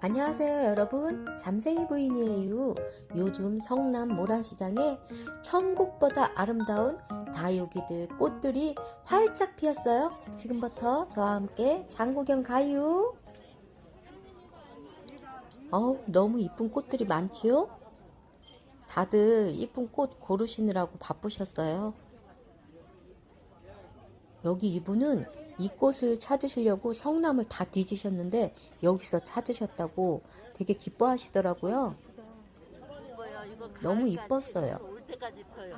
안녕하세요 여러분. 잠생이 부인이에요. 요즘 성남 모란시장에 천국보다 아름다운 다육이들 꽃들이 활짝 피었어요. 지금부터 저와 함께 장구경 가요. 어우 너무 이쁜 꽃들이 많지요? 다들 이쁜 꽃 고르시느라고 바쁘셨어요. 여기 이분은 이 꽃을 찾으시려고 성남을 다 뒤지셨는데 여기서 찾으셨다고 되게 기뻐하시더라고요. 너무 이뻤어요.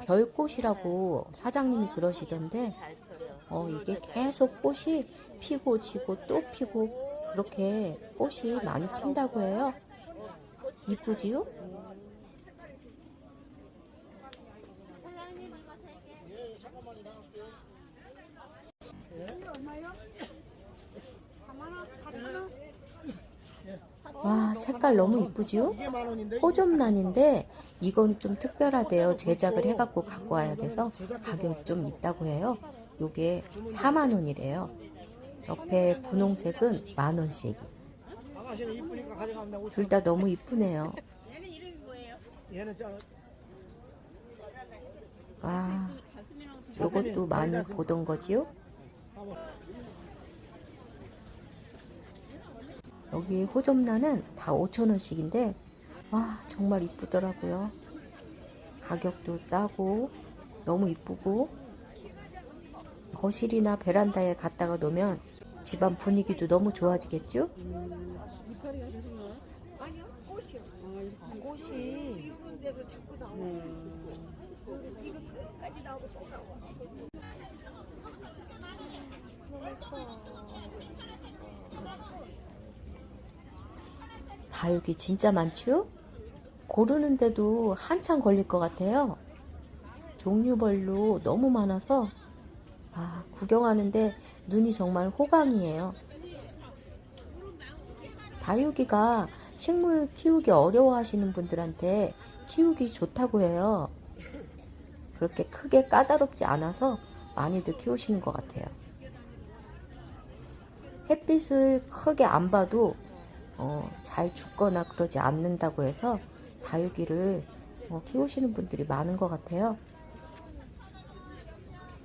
별꽃이라고 사장님이 그러시던데 어, 이게 계속 꽃이 피고 지고 또 피고 그렇게 꽃이 많이 핀다고 해요. 이쁘지요? 와 색깔 너무 이쁘지요? 호접란인데 이건 좀 특별하대요. 제작을 해갖고 갖고 와야 돼서 가격이 좀 있다고 해요. 요게 4만 원이래요. 옆에 분홍색은 만 원씩. 강아지는 이쁘니까 가져가면 되고 둘다 너무 이쁘네요. 와 요것도 많이 보던 거지요? 여기 호접란은 다 5천원씩인데 와 정말 이쁘더라고요 가격도 싸고 너무 이쁘고 거실이나 베란다에 갖다가 놓으면 집안 분위기도 너무 좋아지겠죠? 꽃이 다육이 진짜 많죠? 고르는데도 한참 걸릴 것 같아요. 종류별로 너무 많아서 아, 구경하는데 눈이 정말 호강이에요. 다육이가 식물 키우기 어려워 하시는 분들한테 키우기 좋다고 해요. 그렇게 크게 까다롭지 않아서 많이들 키우시는 것 같아요. 햇빛을 크게 안 봐도 어, 잘 죽거나 그러지 않는다고 해서 다육이를 어, 키우시는 분들이 많은 것 같아요.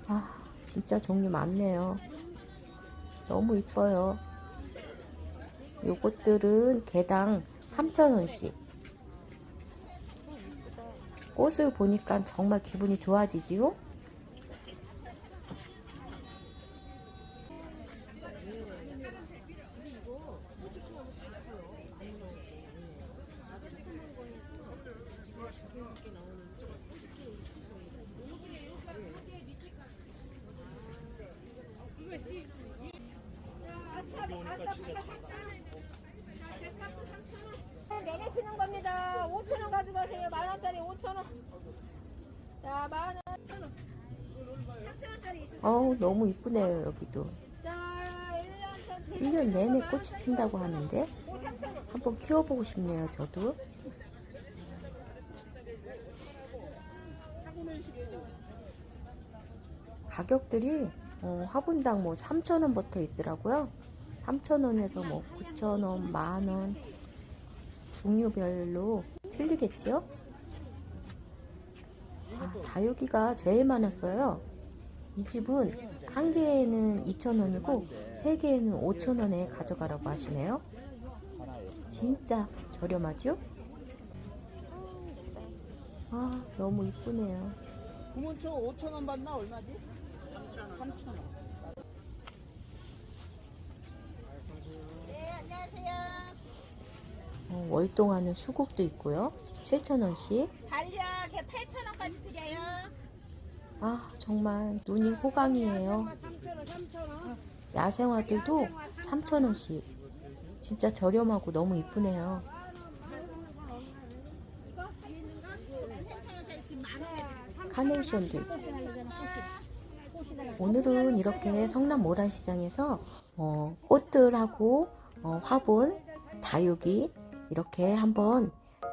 아, 진짜 종류 많네요. 너무 이뻐요. 요것들은 개당 3,000원씩. 꽃을 보니까 정말 기분이 좋아지지요? 내내 피는 겁니다. 5천 원 가져가세요. 만 원짜리 5천 원. 자, 만 원, 5천 원. 3천 원짜리 있으세요. 어우, 너무 이쁘네요, 여기도. 자, 1년 전 1년 내내 꽃이 핀다고 하는데 3천 원. 한번 키워보고 싶네요, 저도. 가격들이 어, 화분당 뭐 3,000원부터 있더라고요. 3,000원에서 뭐 9,000원, 만원 종류별로 틀리겠지요? 아, 다육이가 제일 많았어요. 이 집은 한 개에는 2,000원이고 세 개에는 5,000원에 가져가라고 하시네요. 진짜 저렴하죠? 아, 너무 이쁘네요. 구문초 5천 원 받나 얼마지? 3천 원. 3천 원. 네, 안녕하세요. 어, 월동하는 수국도 있고요. 7,000원씩. 달력 8천 원까지 드려요. 아, 정말 눈이 호강이에요. 3천 원, 3천 원. 야생화들도 3,000원씩. 진짜 저렴하고 너무 이쁘네요. 카네이션도 있고. 오늘은 이렇게 성남 모란시장에서 어, 꽃들하고 어, 화분, 다육이 이렇게 한번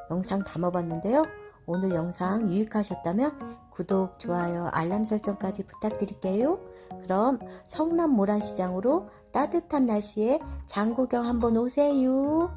영상 담아봤는데요. 오늘 영상 유익하셨다면 구독, 좋아요, 알람 설정까지 부탁드릴게요. 그럼 성남 모란시장으로 따뜻한 날씨에 장구경 한번 오세요.